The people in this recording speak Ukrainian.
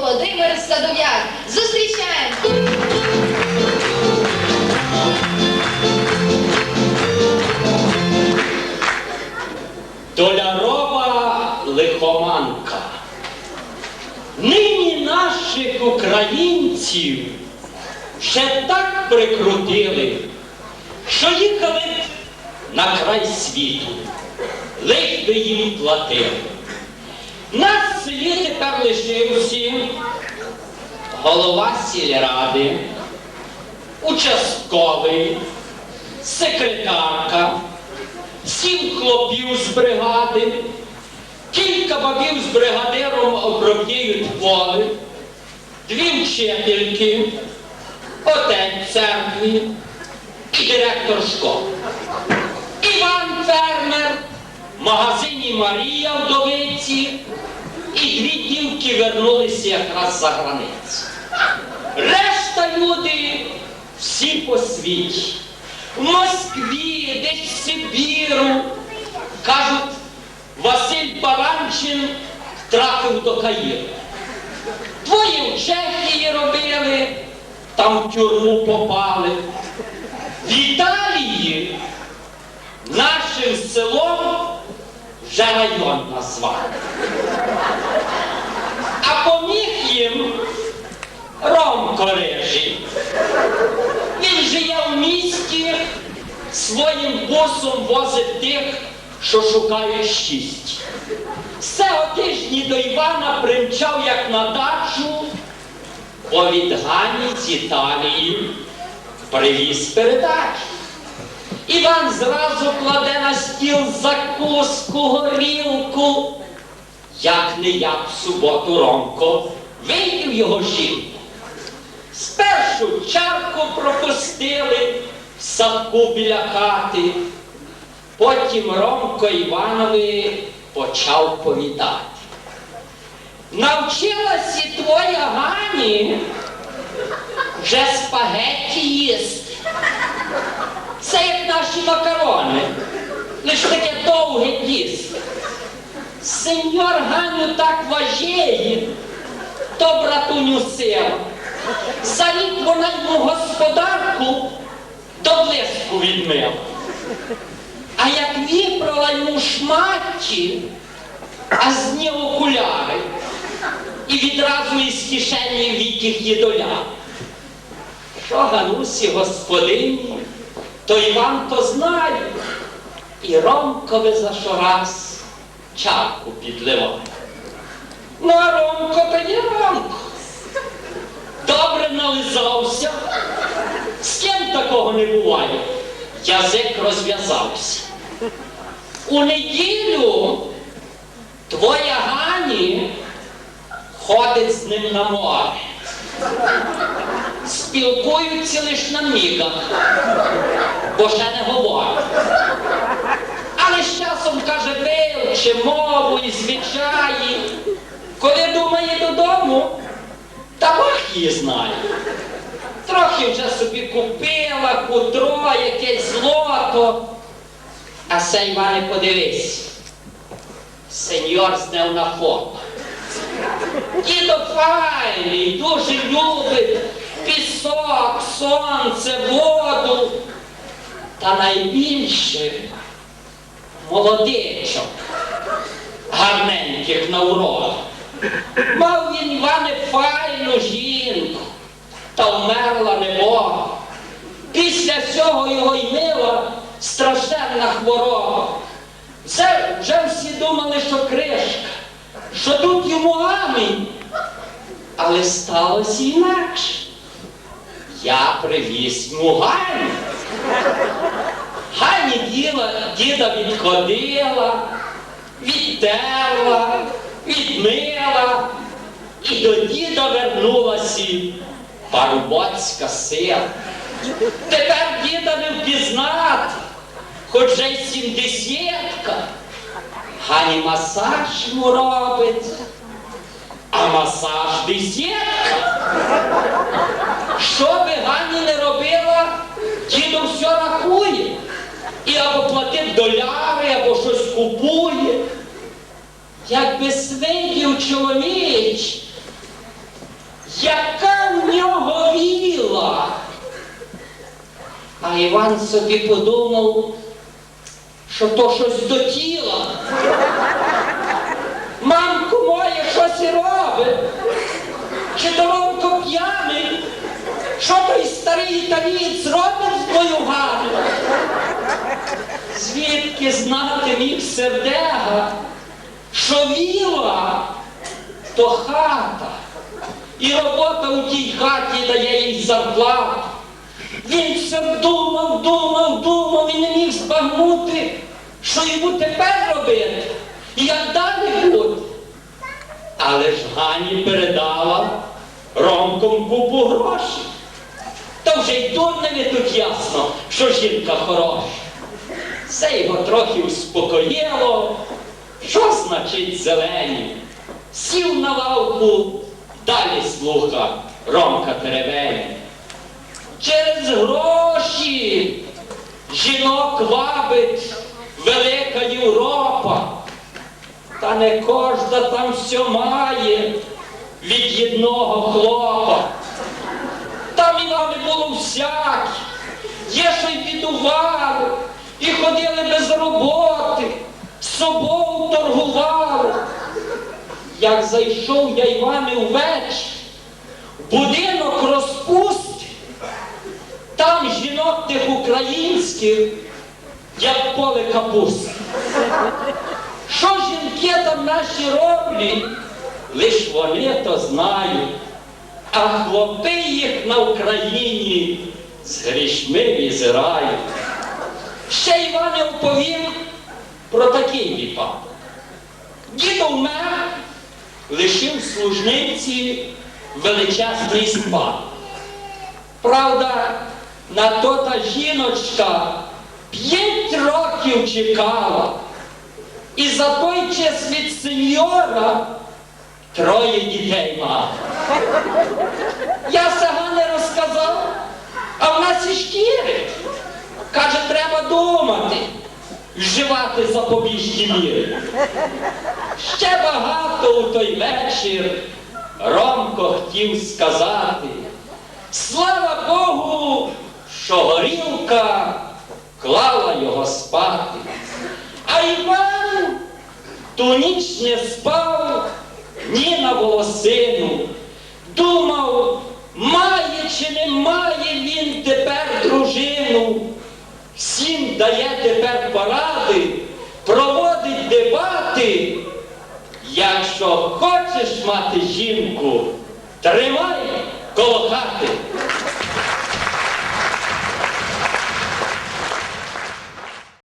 Володимир Садов'як. Зустрічаємо! Долярова лихоманка. Нині наших українців ще так прикрутили, що їхали на край світу, лиш би їм платили. В селі тепер лишився голова сільради, участковий, секретарка, сім хлопів з бригади, кілька бабів з бригадиром обробляють поле, дві вчительки, отець церкві і директор школи. Іван фермер, магазині Марія вдовиці, і дві дівки вернулися якраз за границю. Решта люди всі по світі. В Москві, десь в Сибіру. Кажуть, Василь Баранчин трапив до Каїру. Твої в Чехії робили, там в тюрму попали. В Італії нашим селом вже район назвали. А поміг їм Ромко Рижий. Він живе в місті, своїм бусом возить тих, що шукають щастя. Цього тижні до Івана примчав як на дачу, бо від Гані з Італії привіз передачу. Іван зразу кладе на стіл закуску, горілку. Як не як в суботу Ромко вийняв його жінку. Спершу чарку пропустили в садку біля хати, потім Ромко Іванові почав повідати. І твоя Гані вже спагетті їсти. Макарони, лиш таке довге тісто. Сеньор Ганю так важіє, то братуню сила. За рік вона йому господарку до блиску відмила. А як випрала йому шматті, а з нього окуляри, і відразу із кишені вітіх їдоля. Що Ганусі господині, то Іван то знає, і Ромкове за що раз чарку підливає. Ну, а Ромко то є Ромко. Добре нализався. З ким такого не буває? Язик розв'язався. У неділю твоя Гані ходить з ним на море. Спілкуються лиш на мігах, бо ще не говорять. Але з часом каже, вивчи мову і звичаї. Коли думає додому, та Бог її знає. Трохи вже собі купила хутро, якесь злото. А сей Іване, подивись. Сеньор зняв на фото. Дідо файний, дуже любить пісок, сонце, воду. Та найбільше молодичок, гарненьких на урок. Мав він Іване файну жінку, та вмерла небога. Після цього його й мила страшенна хвороба. Вже, вже всі думали, що кришка, що тут йому амінь. Але сталося інакше. Я привіз йому Ганю. Гані діла, діда відходила, відтерла, відмила, і до діда вернулася парубоцька сила. Тепер діда не впізнати, хоч же й сімдесятка. Гані масаж йому робить, а масаж десятка. Що би Гані не робила, діду все рахує. І або платить доляри, або щось купує. Якби свидів чоловіч, яка в нього віла. А Іван собі подумав, що то щось до тіла. Мамко моє щось і робить. Чи то Ромко п'яний? Що той старий італієць робить з твою гаду? Звідки знати міг сердега, що віла то хата, і робота у тій хаті дає їй зарплату. Він все думав, думав, думав і не міг збагнути, що йому тепер робити і як далі бути. Але ж Гані передала Ромком купу грошей. Та вже й дурневі тут ясно, що жінка хороша. Це його трохи успокоїло. Що значить зелені? Сів на лавку, далі слуха Ромка Теревені. Через гроші жінок вабить велика Європа. Та не кожна там все має від одного хлопа. Всяке. Є, що й бідували, і ходили без роботи, з собою торгували. Як зайшов я Іване увечері, будинок розпустив, там жінок тих українських, як поле капусти. Що жінки там наші роблять, лиш вони то знають, а хлопи їх на Україні з грішми візирають. Ще Іване оповів про такий випадок. Дідо вмер, лишив служниці величезний спад. Правда, на то та жіночка п'ять років чекала. І за той час від сеньора троє дітей мав. Я сага не розказав, а в нас і шкіри. Каже, треба думати, вживати запобіжні міри. Ще багато у той вечір Ромко хотів сказати. Слава Богу, що горілка клала його спати. А Іван ту ніч не спав ні на волосину. Думав, має чи не має він тепер дружину. Всім дає тепер поради, проводить дебати. Якщо хочеш мати жінку, тримай коло хати.